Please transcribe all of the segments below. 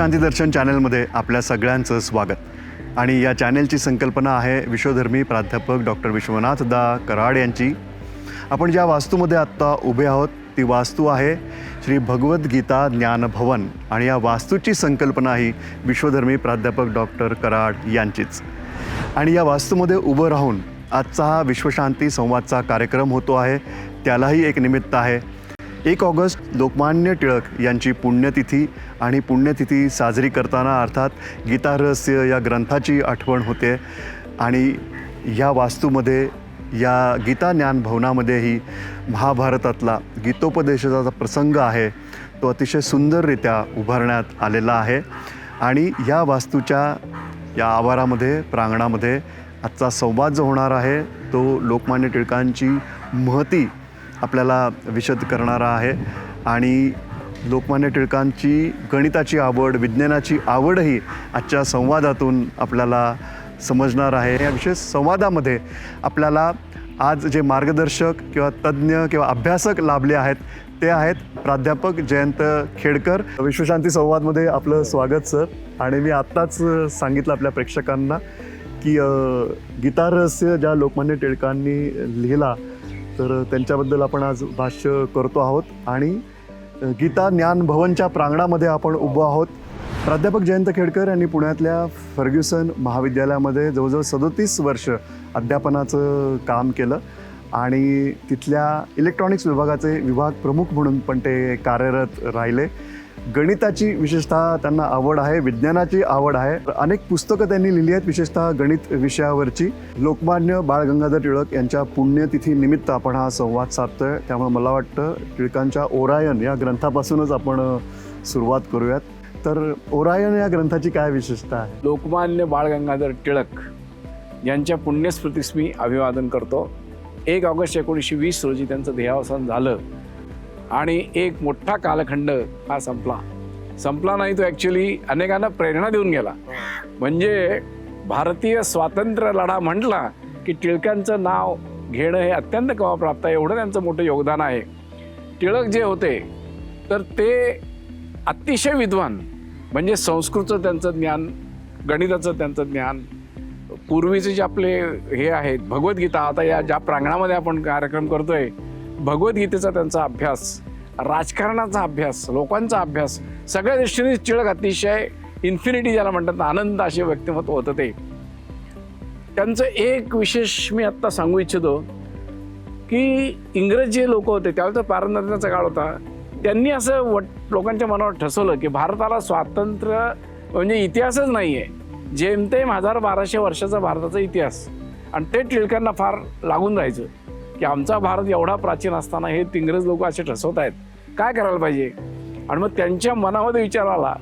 शांती दर्शन चॅनलमध्ये आपल्या सगळ्यांचं स्वागत. आणि या चॅनेलची संकल्पना आहे विश्वधर्मी प्राध्यापक डॉक्टर विश्वनाथ दा कराड यांची. आपण ज्या वास्तूमध्ये आत्ता उभे आहोत ती वास्तू आहे श्री भगवद्गीता ज्ञानभवन आणि या वास्तूची संकल्पना ही विश्वधर्मी प्राध्यापक डॉक्टर कराड यांचीच. आणि या वास्तूमध्ये उभं राहून आजचा हा विश्वशांती संवादचा कार्यक्रम होतो आहे. त्यालाही एक निमित्त आहे. एक ऑगस्ट लोकमान्य टिळक यांची पुण्यतिथी आणि पुण्यतिथी साजरी करताना अर्थात गीतारहस्य या ग्रंथाची आठवण होते. आणि या वास्तूमध्ये या गीता ज्ञान भवनामध्येही महाभारतातला गीतोपदेशाचा प्रसंग आहे तो अतिशय सुंदररित्या उभारण्यात आलेला आहे. आणि या वास्तूच्या या आवारामध्ये प्रांगणामध्ये आजचा संवाद जो होणार आहे तो लोकमान्य टिळकांची महती आपल्याला विशद करणारा आहे. आणि लोकमान्य टिळकांची गणिताची आवड विज्ञानाची आवडही आजच्या संवादातून आपल्याला समजणार आहे. या विशेष संवादामध्ये आपल्याला आज जे मार्गदर्शक किंवा तज्ज्ञ किंवा अभ्यासक लाभले आहेत ते आहेत प्राध्यापक जयंत खेडकर. विश्वशांती संवादमध्ये आपलं स्वागत सर. आणि मी आत्ताच सांगितलं आपल्या प्रेक्षकांना की गीतारहस्य ज्या लोकमान्य टिळकांनी लिहिला तर त्यांच्याबद्दल आपण आज भाष्य करतो आहोत आणि गीता ज्ञान भवनच्या प्रांगणामध्ये आपण उभं आहोत. प्राध्यापक जयंत खेडकर यांनी पुण्यातल्या फर्ग्युसन महाविद्यालयामध्ये जवळजवळ सदोतीस वर्ष अध्यापनाचं काम केलं आणि तिथल्या इलेक्ट्रॉनिक्स विभागाचे विभाग प्रमुख म्हणून पण ते कार्यरत राहिले. गणिताची विशेषतः त्यांना आवड आहे विज्ञानाची आवड आहे. अनेक पुस्तकं त्यांनी लिहिली आहेत विशेषतः गणित विषयावरची. लोकमान्य बाळ गंगाधर टिळक यांच्या पुण्यतिथी निमित्त आपण हा संवाद साधतोय. त्यामुळे मला वाटतं टिळकांच्या ओरायन या ग्रंथापासूनच आपण सुरुवात करूयात. तर ओरायन या ग्रंथाची काय विशेषता आहे? लोकमान्य बाळ गंगाधर टिळक यांच्या पुण्यस्मृतीस मी अभिवादन करतो. एक ऑगस्ट एकोणीसशे वीस रोजी त्यांचं देहावसान झालं. आणि एक मोठा कालखंड हा संपला. संपला नाही तो ॲक्च्युली अनेकांना प्रेरणा देऊन गेला. म्हणजे भारतीय स्वातंत्र्य लढा म्हटला की टिळकांचं नाव घेणं हे अत्यंत कमाप्राप्त आहे. एवढं त्यांचं मोठं योगदान आहे. टिळक जे होते तर ते अतिशय विद्वान. म्हणजे संस्कृतचं त्यांचं ज्ञान गणिताचं त्यांचं ज्ञान पूर्वीचे जे आपले हे आहेत भगवद्गीता आता या ज्या प्रांगणामध्ये आपण कार्यक्रम करतोय भगवद्गीतेचा त्यांचा अभ्यास राजकारणाचा अभ्यास लोकांचा अभ्यास सगळ्या दृष्टीने टिळक अतिशय इन्फिनिटी ज्याला म्हणतात आनंद असे व्यक्तिमत्व होतं ते. त्यांचं एक विशेष मी आत्ता सांगू इच्छितो की इंग्रज जे लोक होते त्यावेळेचा पारंगताचा काळ होता त्यांनी असं वट लोकांच्या मनावर ठसवलं की भारताला स्वातंत्र्य म्हणजे इतिहासच नाही आहे जेमतेम हजार बाराशे वर्षाचा भारताचा इतिहास. आणि ते टिळकांना फार लागून राहायचं. की आमचा भारत एवढा प्राचीन असताना हे इंग्रज लोक असे ठसवत आहेत. काय करायला पाहिजे? आणि मग त्यांच्या मनामध्ये विचार आला.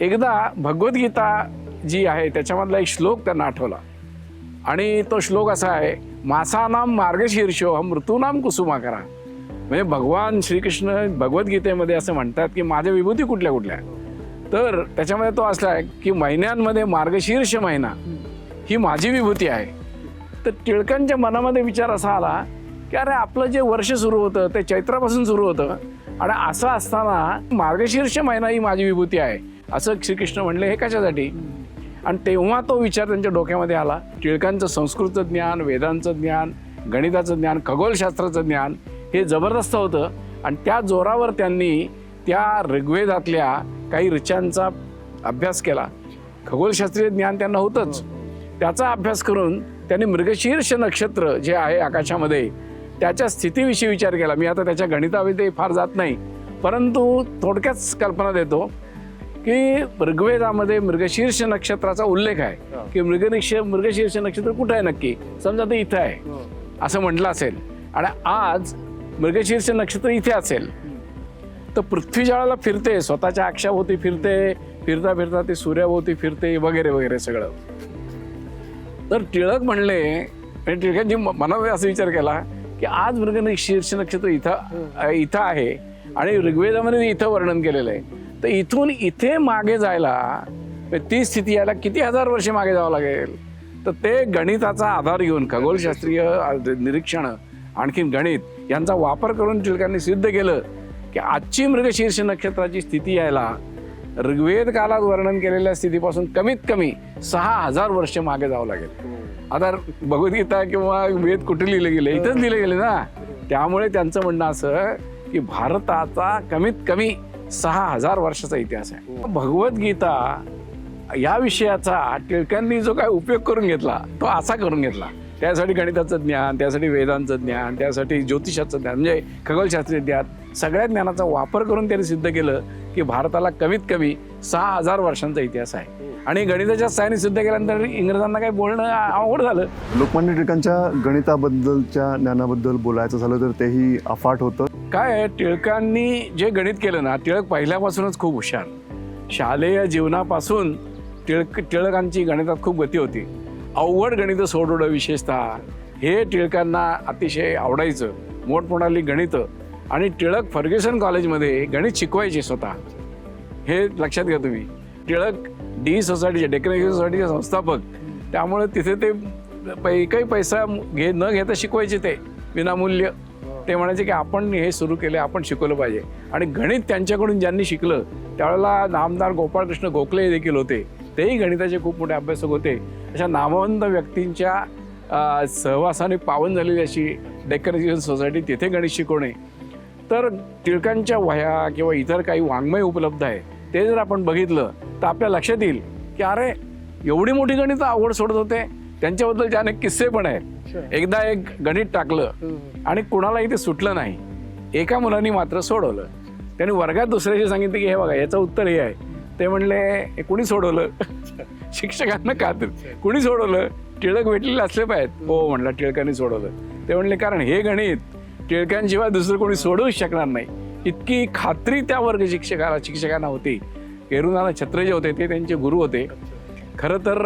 एकदा भगवद्गीता जी आहे त्याच्यामधला एक श्लोक त्यांना आठवला. आणि तो श्लोक असा आहे मासानाम मार्गशीर्षो मृत्यूनाम कुसुमाकरा. म्हणजे भगवान श्रीकृष्ण भगवद्गीतेमध्ये असं म्हणतात की माझ्या विभूती कुठल्या कुठल्या? तर त्याच्यामध्ये तो असला आहे की महिन्यांमध्ये मार्गशीर्ष महिना ही माझी विभूती आहे. तर टिळकांच्या मनामध्ये विचार असा आला की अरे आपलं जे वर्ष सुरू होतं ते चैत्रापासून सुरू होतं. आणि असं असताना मार्गशीर्ष महिना ही माझी विभूती आहे. असं श्रीकृष्ण म्हणले हे कशासाठी? आणि तेव्हा तो विचार त्यांच्या डोक्यामध्ये आला. टिळकांचं संस्कृतचं ज्ञान वेदांचं ज्ञान गणिताचं ज्ञान खगोलशास्त्राचं ज्ञान हे जबरदस्त होतं. आणि त्या जोरावर त्यांनी त्या ऋग्वेदातल्या काही ऋचांचा अभ्यास केला. खगोलशास्त्रीय ज्ञान त्यांना होतंच. त्याचा अभ्यास करून त्यांनी मृगशीर्ष नक्षत्र जे आहे आकाशामध्ये त्याच्या स्थितीविषयी विचार केला. मी आता त्याच्या गणिताविषयी फार जात नाही परंतु थोडक्याच कल्पना देतो की ऋग्वेदामध्ये मृगशीर्ष नक्षत्राचा उल्लेख आहे की मृगनिक्ष मृगशीर्ष नक्षत्र कुठं आहे नक्की? समजा ते इथं आहे. असं म्हटलं असेल. आणि आज मृगशीर्ष नक्षत्र इथे असेल. तर पृथ्वी ज्यावेळेला फिरते स्वतःच्या अक्षाभोवती फिरते फिरता फिरता ते सूर्याभोवती फिरते वगैरे वगैरे सगळं. तर टिळक म्हणले आणि टिळकांनी म- मनामध्ये असा विचार केला की आज मृग शीर्ष नक्षत्र इथं इथं आहे आणि ऋग्वेदामध्ये इथं वर्णन केलेलं आहे. तर इथून इथे मागे जायला म्हणजे ती स्थिती यायला किती हजार वर्षे मागे जावं लागेल? तर ते गणिताचा आधार घेऊन खगोलशास्त्रीय निरीक्षण आणखीन गणित यांचा वापर करून टिळकांनी सिद्ध केलं की आजची मृगशीर्ष नक्षत्राची स्थिती यायला ऋग्वेद कालात वर्णन केलेल्या स्थितीपासून कमीत कमी सहा हजार वर्ष मागे जावं लागेल. आता भगवद्गीता किंवा वेद कुठे लिहिले गेले? इथंच लिहिले गेले ना. त्यामुळे त्यांचं म्हणणं असं की भारताचा कमीत कमी सहा हजार वर्षाचा इतिहास आहे. भगवद्गीता या विषयाचा टिळकांनी जो काय उपयोग करून घेतला तो असा करून घेतला. त्यासाठी गणिताचं ज्ञान त्यासाठी वेदांचं ज्ञान त्यासाठी ज्योतिषाचं ज्ञान म्हणजे खगोलशास्त्रीय ज्ञान सगळ्या ज्ञानाचा वापर करून त्यांनी सिद्ध केलं की भारताला कमीत कमी सहा हजार वर्षांचा इतिहास आहे. आणि गणिताच्या साहाय्याने सिद्ध केल्यानंतर इंग्रजांना काही बोलणं अवघड झालं. लोकमान्य टिळकांच्या गणिताबद्दलच्या ज्ञानाबद्दल बोलायचं झालं तर तेही अफाट होतं. काय टिळकांनी जे गणित केलं ना टिळक पहिल्यापासूनच खूप हुशार. शालेय जीवनापासून टिळक टिळकांची गणितात खूप गती होती. अवघड गणितं सोडवणं विशेषतः. हे टिळकांना अतिशय आवडायचं. मोठमोठाली गणितं आणि टिळक फर्ग्युसन कॉलेजमध्ये गणित शिकवायचे स्वतः. हे लक्षात घ्या तुम्ही. टिळक डी सोसायटीचे डेकोरेशन सोसायटीचे संस्थापक. त्यामुळे तिथे ते पै काही पैसा घे न घेता शिकवायचे ते. विनामूल्य. ते म्हणायचे की आपण हे सुरू केले आपण शिकवलं पाहिजे. आणि गणित त्यांच्याकडून ज्यांनी शिकलं त्यावेळेला नामदार गोपाळकृष्ण गोखले देखील होते. तेही गणिताचे खूप मोठे अभ्यासक होते. अशा नामवंत व्यक्तींच्या सहवासाने पावन झालेली अशी एज्युकेशन सोसायटी तिथे गणित शिकवणे. तर टिळकांच्या वह्या किंवा इतर काही वाङ्मय उपलब्ध आहे ते जर आपण बघितलं तर आपल्या लक्षात येईल की अरे एवढी मोठी गणित अवघड सोडत होते त्यांच्याबद्दलचे अनेक किस्से पण आहेत. एकदा एक गणित टाकलं आणि कुणालाही ते सुटलं नाही. एका मुलांनी मात्र सोडवलं. त्यांनी वर्गात दुसऱ्याशी सांगितलं की हे बघा याचं उत्तर हे आहे. ते म्हणले "हे कुणी सोडवलं? शिक्षकांना का तर? कुणी सोडवलं? टिळक भेटलेले असले पाहिजेत. हो म्हणला टिळकांनी सोडवलं. ते म्हणले कारण हे गणित टिळकांशिवाय दुसरं कोणी सोडवूच शकणार नाही. इतकी खात्री त्या वर्ग शिक्षकाला शिक्षकांना होती. केरुनाना छत्रे जे होते ते त्यांचे गुरु होते. खरं तर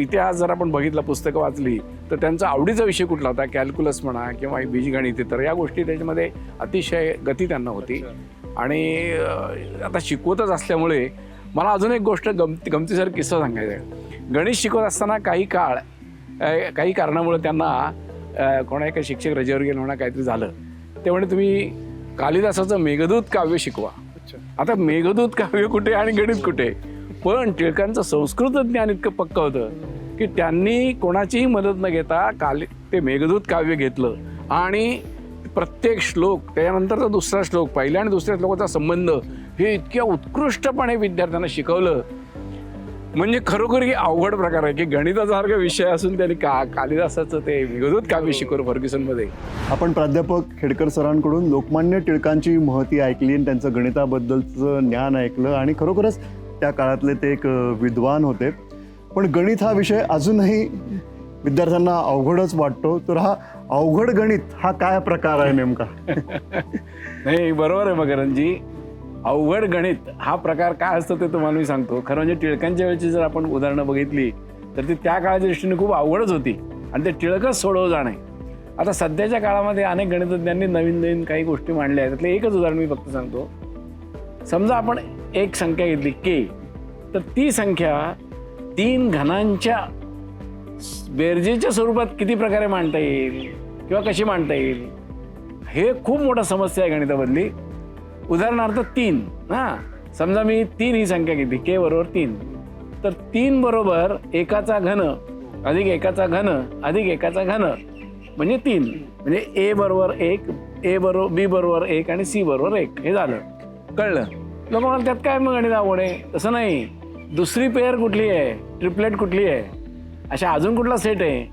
इतिहास जर आपण बघितला पुस्तकं वाचली तर त्यांचा आवडीचा विषय कुठला होता? कॅल्क्युलस म्हणा किंवा बीजगणित तर या गोष्टी त्याच्यामध्ये अतिशय गती त्यांना होती. आणि आता शिकवतच असल्यामुळे मला अजून एक गोष्ट गमती गमतीसार किस्सा सांगायचा आहे. गणित शिकवत असताना काही काळ काही कारणामुळे त्यांना कोणा एका शिक्षक रजेवर गेलं म्हणा काहीतरी झालं. ते म्हणे तुम्ही कालिदासाचं मेघदूत काव्य शिकवा. आता मेघदूत काव्य कुठे आणि गणित कुठे? पण टिळकांचं संस्कृत ज्ञान इतकं पक्क होतं की त्यांनी कोणाचीही मदत न घेता काल ते मेघदूत काव्य घेतलं. आणि प्रत्येक श्लोक त्याच्यानंतरचा दुसरा श्लोक पहिल्या आणि दुसऱ्या श्लोकाचा संबंध हे इतक्या उत्कृष्टपणे विद्यार्थ्यांना शिकवलं. म्हणजे खरोखर ही अवघड प्रकार आहे की गणिताचा सारखा विषय असून त्यांनी का कालिदासाचं ते मेघदूत काव्य शिकवलं फर्ग्युसनमध्ये. आपण प्राध्यापक खेडकर सरांकडून लोकमान्य टिळकांची महती ऐकली आणि त्यांचं गणिताबद्दलचं ज्ञान ऐकलं आणि खरोखरच त्या काळातले ते एक विद्वान होते. पण गणित हा विषय अजूनही विद्यार्थ्यांना अवघडच वाटतो. तर हा अवघड गणित हा काय प्रकार आहे नेमका? नाही बरोबर आहे मकरंजी अवघड गणित हा प्रकार काय असतो ते तुम्हाला मी सांगतो. खरं म्हणजे टिळकांच्या वेळची जर आपण उदाहरणं बघितली तर ती त्या काळाच्या दृष्टीने खूप अवघडच होती. आणि ते टिळकच सोडव जाणे. आता सध्याच्या काळामध्ये अनेक गणितज्ञांनी नवीन नवीन काही गोष्टी मांडल्या आहेत. त्यातलं एकच उदाहरण मी फक्त सांगतो. समजा आपण एक संख्या घेतली के तर ती संख्या तीन घनांच्या बेरजेच्या स्वरूपात किती प्रकारे मांडता येईल? किंवा कशी मांडता येईल? हे खूप मोठा समस्या आहे गणितामधली. उदाहरणार्थ तीन हां. समजा मी तीन ही संख्या घेतली के बरोबर तीन. तर तीन बरोबर एकाचा घन अधिक एकाचा घन अधिक एकाचा घन. म्हणजे तीन. म्हणजे ए बरोबर एक ए बरोबर बी बरोबर एक आणि सी बरोबर एक. हे झालं. कळलं? लोक म्हणाल त्यात काय मग गणित आवड आहे? तसं नाही. दुसरी पेअर कुठली आहे? ट्रिपलेट कुठली आहे? अशा अजून कुठला सेट आहे?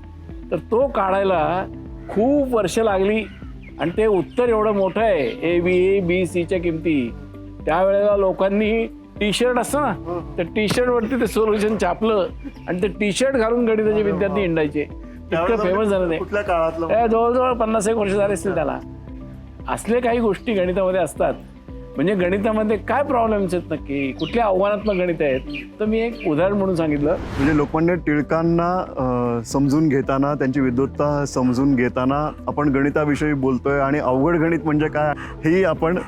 तर तो काढायला खूप वर्ष लागली आणि ते उत्तर एवढं मोठं आहे ए बी ए बी सीच्या किमती. त्यावेळेला लोकांनी टी शर्ट असतं ना त्या टी शर्ट वरती ते सोल्युशन छापलं आणि ते टी शर्ट घालून गणिताचे विद्यार्थी हिंडायचे. इतकं फेमस झालं ते. कुठल्या काळातलं? ए, जवळजवळ पन्नास एक वर्ष झाले असतील त्याला. असले काही गोष्टी गणितामध्ये असतात. म्हणजे गणितामध्ये काय प्रॉब्लेम्स आहेत नक्की? कुठल्या आव्हानात्मक गणित आहेत? तर मी एक उदाहरण म्हणून सांगितलं. म्हणजे लोकमान्य टिळकांना समजून घेताना त्यांची विद्वत्ता समजून घेताना आपण गणिताविषयी बोलतोय आणि अवघड गणित म्हणजे काय हेही आपण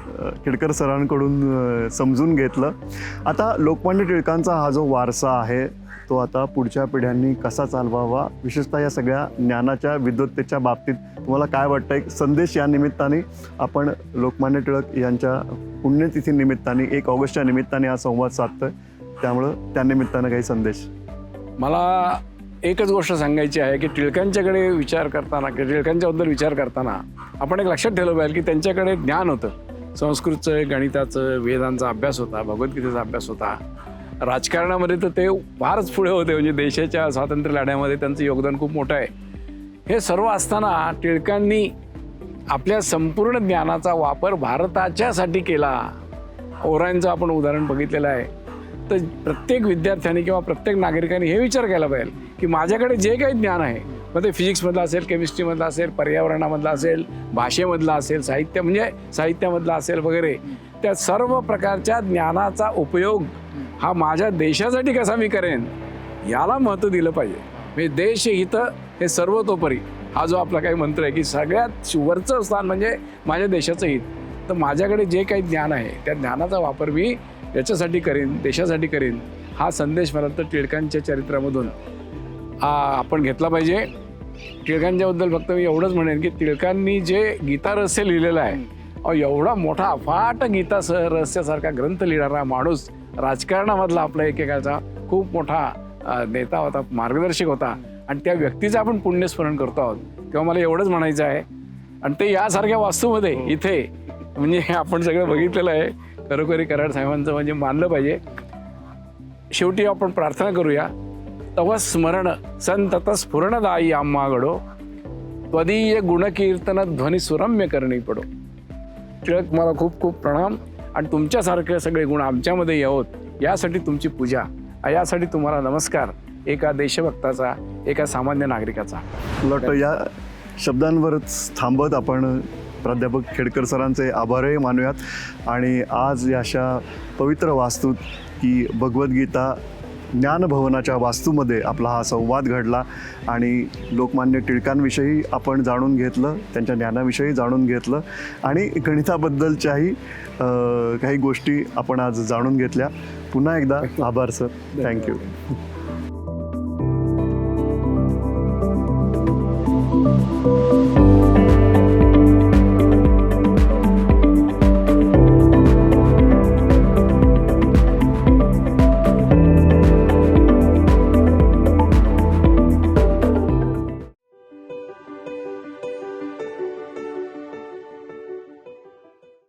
खेडकर सरांकडून समजून घेतलं. आता लोकमान्य टिळकांचा हा जो वारसा आहे तो आता पुढच्या पिढ्यांनी कसा चालवावा? विशेषतः या सगळ्या ज्ञानाच्या विद्वत्तेच्या बाबतीत तुम्हाला काय वाटतं एक संदेश या निमित्ताने आपण लोकमान्य टिळक यांच्या पुण्यतिथी निमित्ताने एक ऑगस्टच्या निमित्ताने हा संवाद साधतोय. त्यामुळं त्यानिमित्तानं काही संदेश. मला एकच गोष्ट सांगायची आहे की टिळकांच्याकडे विचार करताना की टिळकांच्याबद्दल विचार करताना आपण एक लक्षात ठेवलं पाहिजे की त्यांच्याकडे ज्ञान होतं. संस्कृतचं गणिताचं वेदांचा अभ्यास होता भगवद्गीतेचा अभ्यास होता. राजकारणामध्ये तर ते फारच पुढे होते म्हणजे देशाच्या स्वातंत्र्य लढ्यामध्ये त्यांचं योगदान खूप मोठं आहे. हे सर्व असताना टिळकांनी आपल्या संपूर्ण ज्ञानाचा वापर भारताच्यासाठी केला. ओरांचं आपण उदाहरण बघितलेलं आहे. तर प्रत्येक विद्यार्थ्याने किंवा प्रत्येक नागरिकाने हे विचार केला पाहिजे की माझ्याकडे जे काही ज्ञान आहे मग ते फिजिक्समधलं असेल केमिस्ट्रीमधलं असेल पर्यावरणामधलं असेल भाषेमधलं असेल साहित्य म्हणजे साहित्यामधलं असेल वगैरे त्या सर्व प्रकारच्या ज्ञानाचा उपयोग हा माझ्या देशासाठी कसा मी करेन याला महत्त्व दिलं पाहिजे. म्हणजे देश हित हे सर्वतोपरी हा जो आपला काही मंत्र आहे की सगळ्यात वरचं स्थान म्हणजे माझ्या देशाचं हित. तर माझ्याकडे जे काही ज्ञान आहे त्या ज्ञानाचा वापर मी याच्यासाठी करेन देशासाठी करेन. हा संदेश मला तर टिळकांच्या चरित्रामधून आपण घेतला पाहिजे. टिळकांच्याबद्दल फक्त मी एवढंच म्हणेन की टिळकांनी जे गीता रहस्य लिहिलेलं आहे एवढा मोठा अफाट गीता स रहस्यासारखा ग्रंथ लिहिणारा माणूस राजकारणामधला आपला एकेकाचा खूप मोठा नेता होता मार्गदर्शक होता. आणि त्या व्यक्तीचं आपण पुण्यस्मरण करतो आहोत. तेव्हा मला एवढंच म्हणायचं आहे. आणि ते यासारख्या वास्तूमध्ये इथे म्हणजे आपण सगळं बघितलेलं आहे. खरोखरी कराड साहेबांचं म्हणजे मानलं पाहिजे. शेवटी आपण प्रार्थना करूया. तव स्मरण संतत स्फुरणदायी आम्हागडो त्वदीय गुणकीर्तन ध्वनी सुरम्य करणी पडो. टिळक मला खूप खूप प्रणाम. आणि तुमच्यासारखे सगळे गुण आमच्यामध्ये यावत यासाठी तुमची पूजा यासाठी तुम्हाला नमस्कार एका देशभक्ताचा एका सामान्य नागरिकाचा. उलट या शब्दांवरच थांबत आपण प्राध्यापक खेडकर सरांचे आभारही मानूयात. आणि आज या अशा पवित्र वास्तूत की भगवद्गीता ज्ञानभवनाच्या वास्तूमध्ये आपला हा संवाद घडला आणि लोकमान्य टिळकांविषयी आपण जाणून घेतलं त्यांच्या ज्ञानाविषयी जाणून घेतलं आणि गणिताबद्दलच्याही काही गोष्टी आपण आज जाणून घेतल्या. पुन्हा एकदा आभार सर. थँक्यू धन्यवाद.